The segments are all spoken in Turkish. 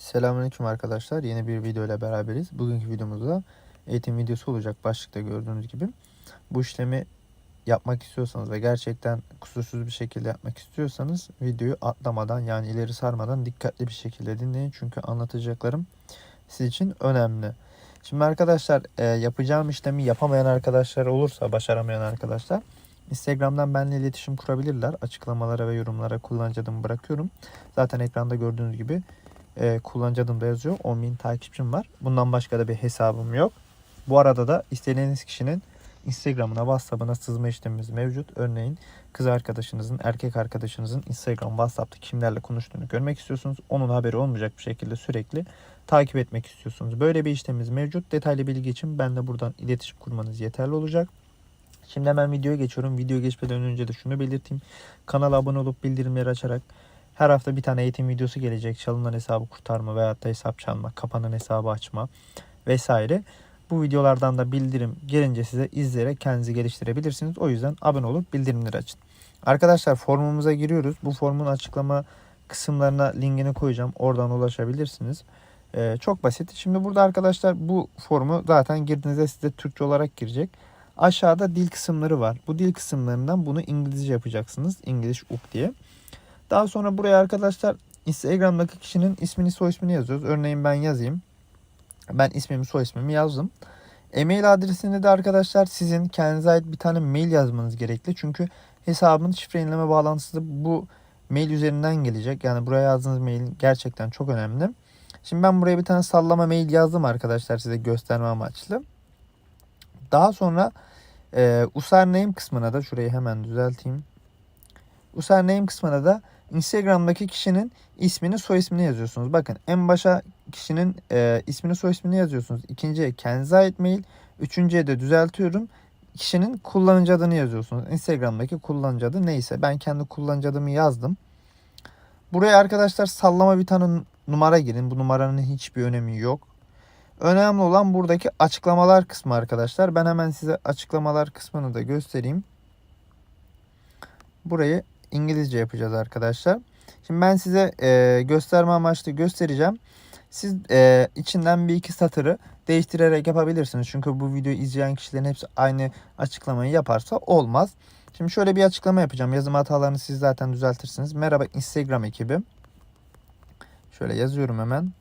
Selamünaleyküm arkadaşlar. Yeni bir video ile beraberiz. Bugünkü videomuzda eğitim videosu olacak başlıkta gördüğünüz gibi. Bu işlemi yapmak istiyorsanız ve gerçekten kusursuz bir şekilde yapmak istiyorsanız videoyu atlamadan yani ileri sarmadan dikkatli bir şekilde dinleyin. Çünkü anlatacaklarım siz için önemli. Şimdi arkadaşlar e, yapacağım işlemi yapamayan arkadaşlar olursa, başaramayan arkadaşlar Instagram'dan benimle iletişim kurabilirler. Açıklamalara ve yorumlara kullanıcı adımı bırakıyorum. Zaten ekranda gördüğünüz gibi e, kullanıcı adım da yazıyor. 10.000 takipçim var. Bundan başka da bir hesabım yok. Bu arada da istediğiniz kişinin Instagram'ına, WhatsApp'ına sızma işlemimiz mevcut. Örneğin kız arkadaşınızın, erkek arkadaşınızın Instagram, WhatsApp'ta kimlerle konuştuğunu görmek istiyorsunuz. Onun haberi olmayacak bir şekilde sürekli takip etmek istiyorsunuz. Böyle bir işlemimiz mevcut. Detaylı bilgi için ben de buradan iletişim kurmanız yeterli olacak. Şimdi hemen videoya geçiyorum. Video geçmeden önce de şunu belirteyim. Kanala abone olup bildirimleri açarak her hafta bir tane eğitim videosu gelecek. Çalınan hesabı kurtarma veyahut da hesap çalma, kapanan hesabı açma vesaire. Bu videolardan da bildirim gelince size izleyerek kendinizi geliştirebilirsiniz. O yüzden abone olup bildirimleri açın. Arkadaşlar formumuza giriyoruz. Bu formun açıklama kısımlarına linkini koyacağım. Oradan ulaşabilirsiniz. Ee, çok basit. Şimdi burada arkadaşlar bu formu zaten girdiğinizde size Türkçe olarak girecek. Aşağıda dil kısımları var. Bu dil kısımlarından bunu İngilizce yapacaksınız. English up diye. Daha sonra buraya arkadaşlar Instagram'daki kişinin ismini soy ismini yazıyoruz. Örneğin ben yazayım. Ben ismimi soy ismimi yazdım. E-mail adresini de arkadaşlar sizin kendinize ait bir tane mail yazmanız gerekli. Çünkü hesabın şifre yenileme bağlantısı bu mail üzerinden gelecek. Yani buraya yazdığınız mail gerçekten çok önemli. Şimdi ben buraya bir tane sallama mail yazdım arkadaşlar size gösterme amaçlı. Daha sonra e, username kısmına da şurayı hemen düzelteyim. Username kısmına da Instagram'daki kişinin ismini soy ismini yazıyorsunuz. Bakın en başa kişinin e, ismini soy ismini yazıyorsunuz. İkinciye kendinize ait mail. Üçüncüye de düzeltiyorum. Kişinin kullanıcı adını yazıyorsunuz. Instagram'daki kullanıcı adı neyse. Ben kendi kullanıcı adımı yazdım. Buraya arkadaşlar sallama bir tane numara girin. Bu numaranın hiçbir önemi yok. Önemli olan buradaki açıklamalar kısmı arkadaşlar. Ben hemen size açıklamalar kısmını da göstereyim. Burayı İngilizce yapacağız arkadaşlar. Şimdi ben size e, gösterme amaçlı göstereceğim. Siz e, içinden bir iki satırı değiştirerek yapabilirsiniz. Çünkü bu videoyu izleyen kişilerin hepsi aynı açıklamayı yaparsa olmaz. Şimdi şöyle bir açıklama yapacağım. Yazım hatalarını siz zaten düzeltirsiniz. Merhaba Instagram ekibi. Şöyle yazıyorum hemen.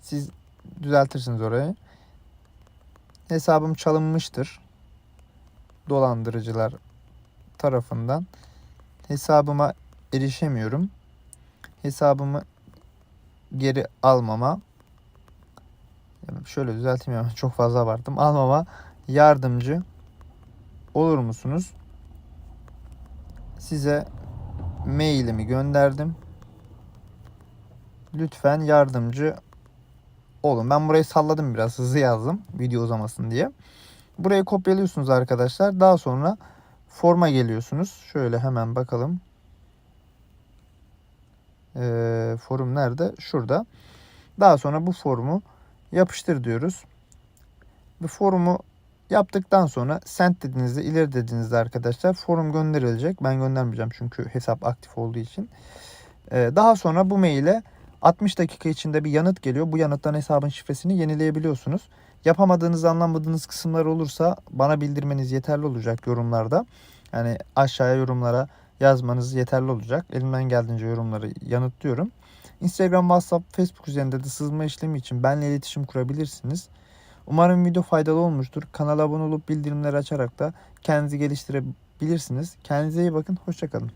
Siz düzeltirsiniz orayı. Hesabım çalınmıştır. Dolandırıcılar tarafından hesabıma erişemiyorum. Hesabımı geri almama şöyle düzelteyim çok fazla abarttım. Almama yardımcı olur musunuz? Size mailimi gönderdim. Lütfen yardımcı olun. Ben burayı salladım biraz hızlı yazdım video uzamasın diye. Burayı kopyalıyorsunuz arkadaşlar. Daha sonra forma geliyorsunuz. Şöyle hemen bakalım. Ee, forum nerede? Şurada. Daha sonra bu formu yapıştır diyoruz. Bu forumu yaptıktan sonra send dediğinizde ileri dediğinizde arkadaşlar forum gönderilecek. Ben göndermeyeceğim çünkü hesap aktif olduğu için. Ee, daha sonra bu maile 60 dakika içinde bir yanıt geliyor. Bu yanıttan hesabın şifresini yenileyebiliyorsunuz. Yapamadığınız, anlamadığınız kısımlar olursa bana bildirmeniz yeterli olacak yorumlarda. Yani aşağıya yorumlara yazmanız yeterli olacak. Elimden geldiğince yorumları yanıtlıyorum. Instagram, WhatsApp, Facebook üzerinde de sızma işlemi için benimle iletişim kurabilirsiniz. Umarım video faydalı olmuştur. Kanala abone olup bildirimleri açarak da kendinizi geliştirebilirsiniz. Kendinize iyi bakın. Hoşçakalın.